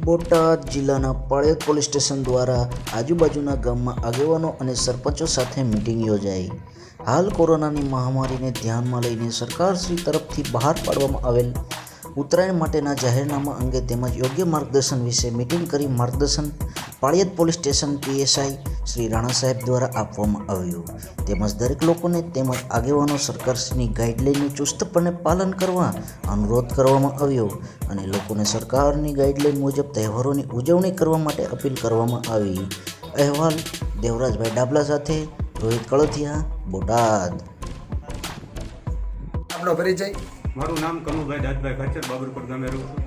બોટાદ જિલ્લાના Paliyad police station દ્વારા આજુબાજુના ગામમાં આગેવાનો અને સરપંચો સાથે મિટિંગ યોજાઈ. હાલ કોરોનાની મહામારીને ધ્યાનમાં લઈને સરકારશ્રી તરફથી બહાર પાડવામાં આવેલ ઉત્તરાયણ માટેના જાહેરનામા અંગે તેમજ યોગ્ય માર્ગદર્શન વિશે મિટિંગ કરી માર્ગદર્શન Paliyad police station PSI Shri Rana સાહેબ દ્વારા આપવામાં આવ્યું. તેમજ દરેક લોકોને તેમજ આગેવાનો સરકારની ગાઈડલાઇનનું ચુસ્તપણે પાલન કરવા અનુરોધ કરવામાં આવ્યો અને લોકોને સરકારની ગાઈડલાઇન મુજબ તહેવારોની ઉજવણી કરવા માટે અપીલ કરવામાં આવી. અહેવાલ દેવરાજભાઈ ડાબલા સાથે રોહિત કળથિયા બોટાદ. આપનો પરિચય? મારું નામ કનુભાઈ દાદભાઈ ખચ્ચર બાબરપુર ગામે રહું છું.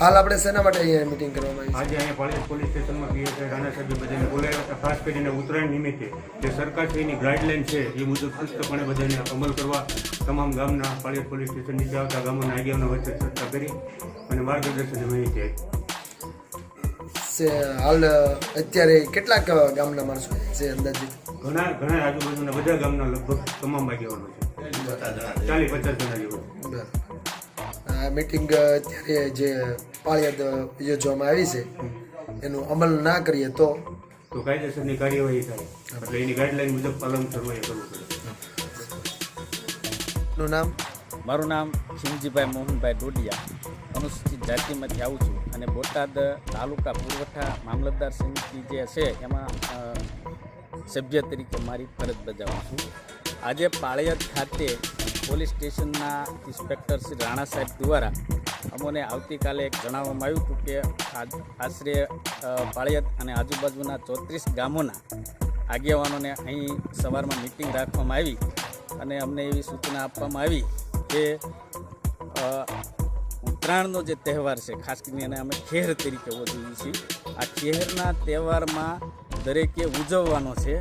હાલ આપણે શેના માટે અહીંયા મિટિંગ કરવામાં આવી આજે અહીંયા પાળિયાદ પોલીસ સ્ટેશનમાં પીએસઆઈ રાણા સાહેબે બધાને બોલાવ્યા હતા. ખાસ કરીને ઉત્તરાયણ નિમિત્તે જે સરકારશ્રીની ગાઈડલાઈન છે એ મુજબ ચુસ્તપણે બધાને અમલ કરવા તમામ ગામના પાળિયાદ પોલીસ સ્ટેશન નીચે આવતા ગામોના આગેવાનો વચ્ચે ચર્ચા કરી અને માર્ગદર્શન માહિતી આપી છે હાલ અત્યારે કેટલાક ગામના માણસો છે અંદાજિત? ઘણા ઘણા આજુબાજુના બધા ગામના લગભગ તમામ આગેવાનો છે. ચાલીસ પચાસ જણા જેવું બરાબર. આ મિટિંગ અત્યારે જે પાળિયાદ યોજવામાં આવી છે એનું અમલ ના કરીએ તો? તો કાયદેસરની કાર્યવાહી થાય. એટલે એની ગાઈડલાઈન મુજબ પાલન કરવું એ કરવું પડે. નું નામ? મારું નામ સિંહજીભાઈ મોહનભાઈ ડોડિયા. અનુસૂચિત જાતિમાંથી આવું છું. અને બોટાદ તાલુકા પુરવઠા મામલતદાર સમિતિ જે છે એમાં સભ્ય તરીકે મારી ફરજ બજાવું છું. આજે પાળિયાદ ખાતે પોલીસ સ્ટેશનના ઇન્સ્પેક્ટર શ્રી રાણા સાહેબ દ્વારા અમોને આવતીકાલે એક જણાવવામાં આવ્યું હતું કે આશરે પાળિયાદ અને આજુબાજુના ચોત્રીસ ગામોના આગેવાનોને અહીં સવારમાં મિટિંગ રાખવામાં આવી અને અમને એવી સૂચના આપવામાં આવી કે ઉત્તરાયણનો જે તહેવાર છે, ખાસ કરીને એને અમે ખેર તરીકે ઉજવીએ છીએ. આ ખેરના તહેવારમાં દરેકે ઉજવવાનો છે.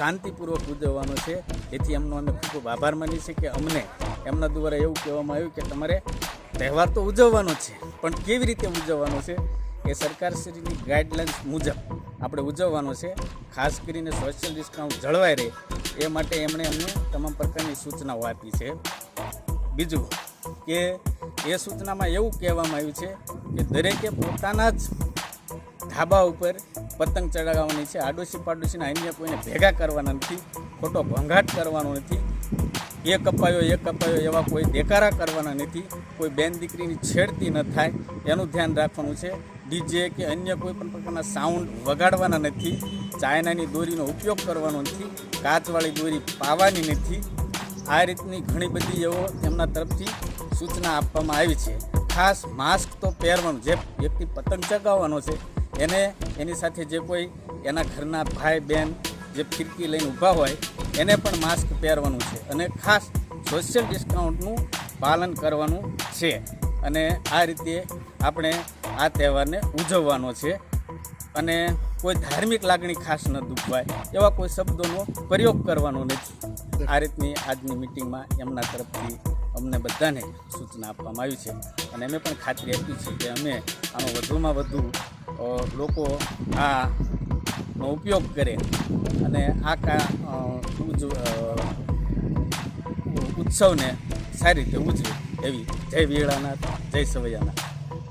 શાંતિપૂર્વક ઉજવવાનો છે. એથી એમનો અમે ખૂબ ખૂબ આભાર માનીએ છીએ કે અમને એમના દ્વારા એવું કહેવામાં આવ્યું કે તમારે તહેવાર તો ઉજવવાનો છે, પણ કેવી રીતે ઉજવવાનો છે એ સરકારશ્રીની ગાઈડલાઇન્સ મુજબ આપણે ઉજવવાનો છે. ખાસ કરીને સોશિયલ ડિસ્કાઉન્ટ જળવાઈ રહે એ માટે એમણે અમને તમામ પ્રકારની સૂચનાઓ આપી છે. બીજું કે એ સૂચનામાં એવું કહેવામાં આવ્યું છે કે દરેકે પોતાના જ ધાબા ઉપર પતંગ ચડાવવાની છે. આડોશી પાડોશીના અન્ય કોઈને ભેગા કરવાના નથી. ખોટો ઘોંઘાટ કરવાનો નથી. એ કપાયો એ કપાયો એવા કોઈ દેકારા કરવાના નથી. કોઈ બેન દીકરીની છેડતી ન થાય. એનું ધ્યાન રાખવાનું છે. ડીજે કે અન્ય કોઈ પણ પ્રકારના સાઉન્ડ વગાડવાના નથી. ચાઇનાની દોરીનો ઉપયોગ કરવાનો નથી. કાચવાળી દોરી પાવાની નથી. આ રીતની ઘણી બધી એવો એમના તરફથી સૂચના આપવામાં આવી છે. ખાસ માસ્ક તો પહેરવાનું જે વ્યક્તિ પતંગ ચગાવવાનો છે એને એની સાથે જે કોઈ એના ઘરના ભાઈ બહેન જે ફિરકી લઈને ઊભા હોય, એને પણ માસ્ક પહેરવાનું છે. અને ખાસ સોશિયલ ડિસ્કાઉન્ટનું પાલન કરવાનું છે. અને આ રીતે આપણે આ તહેવારને ઉજવવાનો છે. અને કોઈ ધાર્મિક લાગણી ખાસ ન દુખવાય, એવા કોઈ શબ્દોનો પ્રયોગ કરવાનો નથી. આ રીતની આજની મિટિંગમાં એમના તરફથી અમને બધાને સૂચના આપવામાં આવી છે. અને અમે પણ ખાતરી આપી છે કે અમે આનો વધુમાં વધુ લોકો આ નો ઉપયોગ કરે અને આ ઉત્સવને સારી રીતે ઉજવે એવી જય વીળાનાથ જય સવૈયાનાથ.